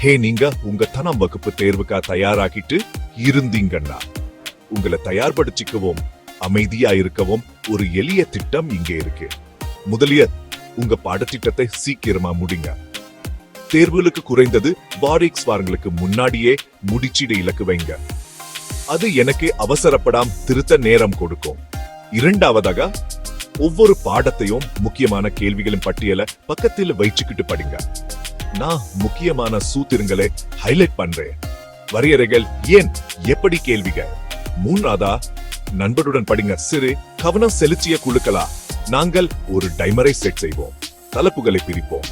ஹே நீங்க உங்க தனம் வகுப்பு தேர்வுக்கா தயாராகிட்டு இருந்தீங்கன்னா உங்களை தயார்படுத்திக்கவும் அமைதியா இருக்கவும் ஒரு எளிய திட்டம் இங்கே இருக்கு. முதலிய உங்க பாடத்திட்டத்தை சீக்கிரமா முடிங்க. தேர்வுகளுக்கு குறைந்தது பாரிக்ஸ் வாரங்களுக்கு முன்னாடியே முடிச்சிட இலக்கு வைங்க. அது எனக்கு அவசரப்படாம திருத்த நேரம் கொடுக்கும். இரண்டாவதாக ஒவ்வொரு பாடத்தையும் முக்கியமான கேள்விகளின் பட்டியலை பக்கத்தில் வச்சுக்கிட்டு படிங்க. நான் முக்கியமான சூத்திரங்களை ஹைலைட் பண்றேன். வரையறைகள் ஏன்? எப்படி கேள்விகள்? மூன்றாவதா நண்பருடன் படிங்க. சிறு கவனம் செலுத்திய குழுக்களா? நாங்கள் ஒரு டைமரை செட் செய்வோம். தலைப்புகளை பிரிப்போம்.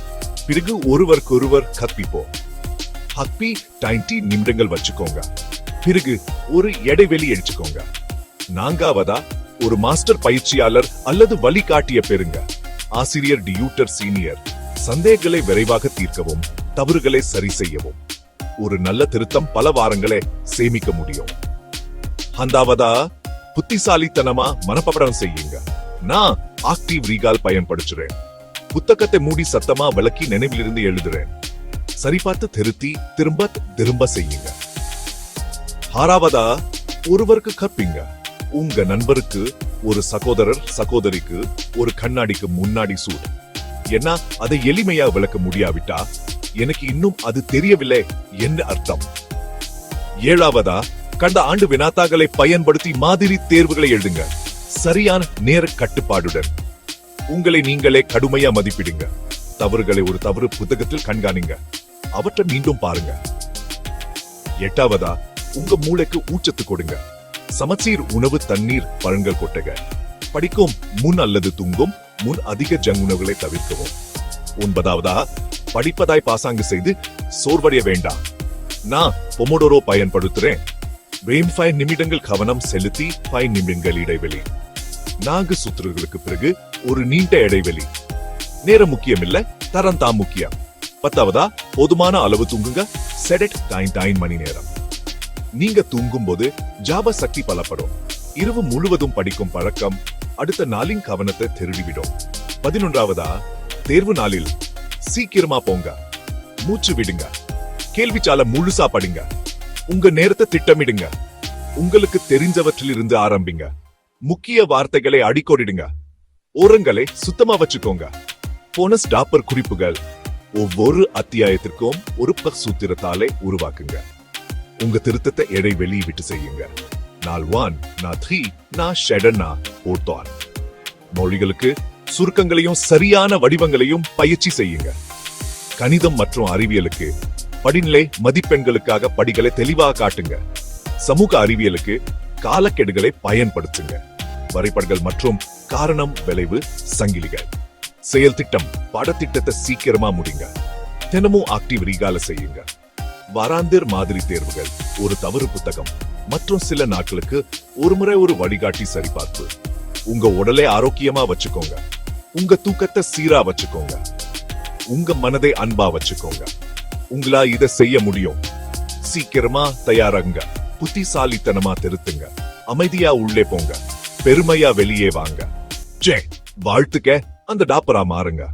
பிறகு ஒருவருக்கொருவர் கற்பிப்போம். ஹப்பி டைன்டி நிமிடங்கள் வச்சுக்கோங்க. பிறகு ஒரு இடைவெளி எடுத்துக்கோங்க. நான்காவதா ஒரு மாஸ்டர் பயிற்சியாளர் அல்லது வழிகாட்டிய பெறுங்க ஆசிரியர் டியூட்டர் சீனியர். சந்தேகங்களை விரைவாக தீர்க்கவும் தவறுகளை சரி செய்யவும். ஒரு நல்ல திருத்தம் பல வாரங்களை சேமிக்க முடியும். அந்தாவதா புத்திசாலித்தனமா மனப்படம் செய்யுங்க. நான் ஆக்டிவ் ரீகால் பயன்படுத்துறேன். புத்தகத்தை மூடி சத்தமா விளக்கி நினைவிலிருந்து எழுதுறேன். சரிபார்த்து திருத்தி திரும்ப திரும்ப செய்யுங்க. ஆறாவதா ஒருவருக்கு கற்பிங்க. உங்க நண்பருக்கு ஒரு சகோதரர் சகோதரிக்கு ஒரு கண்ணாடிக்கு முன்னாடி சூடு. ஏன்னா அதை எளிமையா விளக்க முடியாவிட்டா? எனக்கு இன்னும் அது தெரியவில்லை என்ன அர்த்தம். ஏழாவதா கடந்த ஆண்டு வினாத்தாக்களை பயன்படுத்தி மாதிரி தேர்வுகளை எழுதுங்க. சரியான நேர கட்டுப்பாடுடன். உங்களை நீங்களே கடுமையா மதிப்பிடுங்க. தவறுகளை ஒரு தவறு புத்தகத்தில் கண்காணிங்க. அவற்றை மீண்டும் பாருங்க. எட்டாவதா உங்க மூளைக்கு ஊச்சத்து கொடுங்க. சமச்சீர் உணவு தண்ணீர் பழங்கள் கொட்டக படிக்கும் முன் அல்லது தூங்கும் முன் அதிக ஜங் உணவுகளை தவிர்க்கவும். ஒன்பதாவதா படிப்பதாய் பாசாங்கு செய்து சோர்வடைய வேண்டாம். நான் பொமோடோரோ பயன்படுத்துறேன். வெறும் ஃபைவ் நிமிடங்கள் கவனம் செலுத்தி ஃபைவ் நிமிடங்கள் இடைவெளி. நான்கு சுற்றுகளுக்கு பிறகு ஒரு நீண்ட இடைவெளி. நேரம் முக்கியம் இல்ல தரம் தான் முக்கியம். பத்தாவதா போதுமான அளவு தூங்குங்க. செடட் டைன் டைன் மணி நேரம். நீங்க தூங்கும் போது ஜாப சக்தி பலப்படும். இரவு முழுவதும் படிக்கும் பழக்கம் அடுத்த நாளின் கவனத்தை திருடிவிடும். பதினொன்றாவதா? தேர்வு நாளில் சீக்கிரமா போங்க. மூச்சு விடுங்க. கேள்விச்சால முழுசா படிங்க. உங்க நேரத்தை திட்டமிடுங்க. உங்களுக்கு தெரிஞ்சவற்றிலிருந்து ஆரம்பிங்க. முக்கிய வார்த்தைகளை அடிக்கோடிடுங்க. ஓரங்களை சுத்தமா வச்சுக்கோங்க. போனஸ் டாப்பர் குறிப்புகள் ஒவ்வொரு அத்தியாயத்திற்கும் ஒரு பக் சூத்திரத்தாலே உருவாக்குங்க. உங்க திருத்தத்தை இடைவெளி விட்டு செய்யுங்க. நாள் ஒன் நாள் த்ரீ நான் ஷெடன்னா ஓர்த்தான் மொழிகளுக்கு சுருக்கங்களையும் சரியான வடிவங்களையும் பயிற்சி செய்யுங்க. கணிதம் மற்றும் அறிவியலுக்கு படிநிலை மதிப்பெண்களுக்காக படிகளை தெளிவாக காட்டுங்க. சமூக அறிவியலுக்கு காலக்கெடுகளை பயன்படுத்துங்க. வரைபடங்கள் மற்றும் காரணம் விளைவு சங்கிலிகள். செயல் திட்டம் பாடத்திட்டத்தை சீக்கிரமா முடிங்க. தினமும் ஆக்டிவ் ரீகால செய்யுங்க. வாராந்திர் மாதிரி தேர்வுகள் ஒரு தவறு புத்தகம் மற்றும் சில நாட்களுக்கு ஒரு முறை ஒரு வழிகாட்டி சரிபார்ப்பு. உங்க உடலை ஆரோக்கியமா வச்சுக்கோங்க. உங்க தூக்கத்தை சீரா வச்சுக்கோங்க. உங்க மனதை அன்பா வச்சுக்கோங்க. உங்களா இதை செய்ய முடியும். சீக்கிரமா தயாராகுங்க. புத்திசாலித்தனமா திருத்துங்க. அமைதியா உள்ளே போங்க. பெருமையா வெளியே வாங்க. ஜே வாழ்த்துக்க. அந்த டாப்பரா மாறுங்க.